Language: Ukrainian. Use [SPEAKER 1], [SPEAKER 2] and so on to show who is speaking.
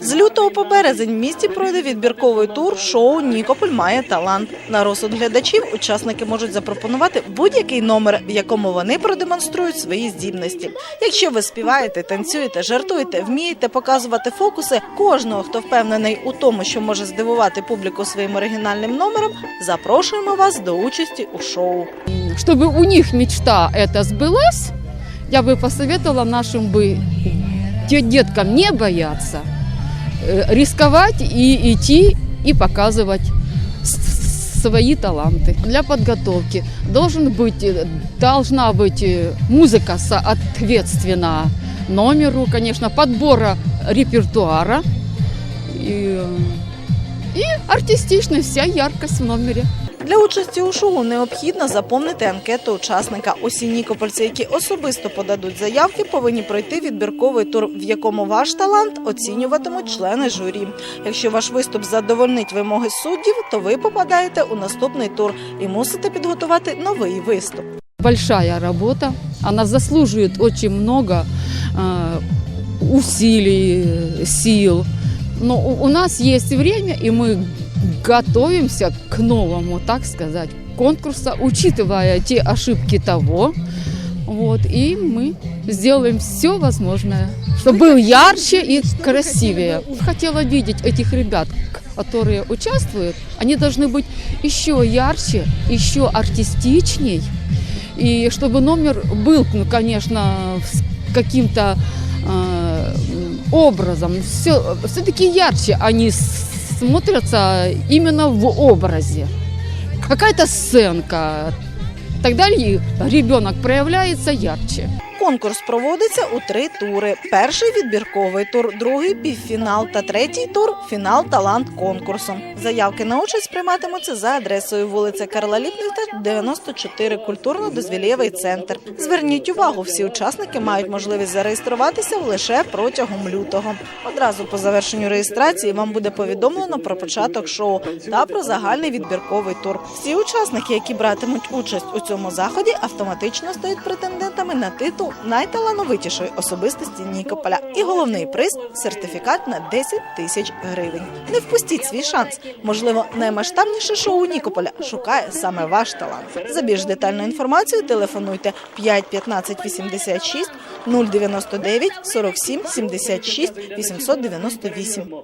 [SPEAKER 1] З лютого по березень в місті пройде відбірковий тур шоу Нікополь має талант. На розсуд глядачів учасники можуть запропонувати будь-який номер, в якому вони продемонструють свої здібності. Якщо ви співаєте, танцюєте, жартуєте, вмієте показувати фокуси, кожного, хто впевнений у тому, що може здивувати публіку своїм оригінальним номером, запрошуємо вас до участі у шоу.
[SPEAKER 2] чтобы у них мечта эта сбылась, я бы посоветовала нашим бы де- деткам не бояться, э, Рисковать и идти и показывать свои таланты. Для подготовки должен быть, э, должна быть э, музыка соответственно номеру, конечно, подбора репертуара и, и артистичность, вся яркость в номере.
[SPEAKER 1] Для участі у шоу необхідно заповнити анкету учасника. Усі нікопольці, які особисто подадуть заявки, повинні пройти відбірковий тур, в якому ваш талант оцінюватимуть члени журі. Якщо ваш виступ задовольнить вимоги суддів, то ви попадаєте у наступний тур і мусите підготувати новий виступ.
[SPEAKER 2] большая работа. Она заслуживает очень много э, усилий, э, сил. Но у, у нас есть время, и мы Готовимся к новому, так сказать, конкурса, учитывая те ошибки того. Вот, и мы сделаем все возможное, чтобы был ярче и красивее. Хотела видеть этих ребят, которые участвуют. Они должны быть еще ярче, еще артистичней. И чтобы номер был, ну, конечно, каким-то э, образом, все, все-таки ярче они с- смотрятся именно в образе. Какая-то сценка. Тогда и ребенок проявляется ярче.
[SPEAKER 1] Конкурс проводиться у три тури: перший відбірковий тур, другий півфінал та третій тур фінал талант конкурсу. Заявки на участь прийматимуться за адресою вулиця Карла Ліпнихта, 94, культурно-дозвілєвий центр. Зверніть увагу, всі учасники мають можливість зареєструватися лише протягом лютого. Одразу по завершенню реєстрації вам буде повідомлено про початок шоу та про загальний відбірковий тур. Всі учасники, які братимуть участь у цьому заході, автоматично стають претендентами на титул найталановитішої особистості Нікополя. І головний приз сертифікат на 10 тисяч гривень. Не впустіть свій шанс. Можливо, наймасштабніше шоу Нікополя шукає саме ваш талант. За більш детальну інформацію телефонуйте 5 15 86 099 47 76 898.